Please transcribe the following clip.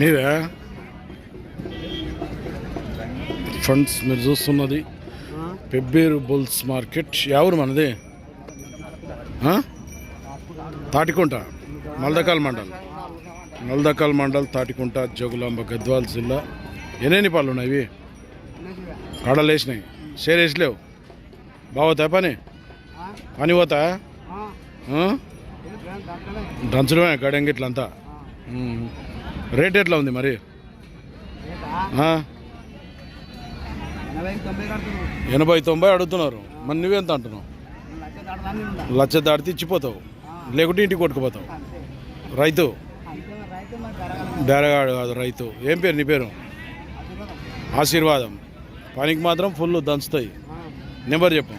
మీవే ఫ్రెండ్స్ మీరు చూస్తున్నది పెబ్బేరు బుల్స్ మార్కెట్. ఎవరు మనది? తాటికుంట మల్దకాల్ మండల్. మల్దకాల్ మండల్ తాటికుంట జోగులాంబ గద్వాల్ జిల్లా. ఎన్నెన్ని పళ్ళు ఉన్నాయి ఇవి? కడలు వేసినాయి. షేర్ వేసలేవు. బాగోతాయి పని? పని పోతా? దంచడమే గడంగి ఇట్లంతా ఉమ్. రేట్ ఎట్లా ఉంది మరి? ఎనభై తొంభై అడుగుతున్నారు. మరి నువ్వెంత అంటున్నావు? లచ్చ దాటితే ఇచ్చిపోతావు. లేకుంటే ఇంటికి కొట్టుకుపోతావు. రైతు? బేరగాడు కాదు రైతు. ఏం పేరు నీ పేరు? ఆశీర్వాదం. పనికి మాత్రం ఫుల్ దంచుతాయి. నెంబర్ చెప్పు.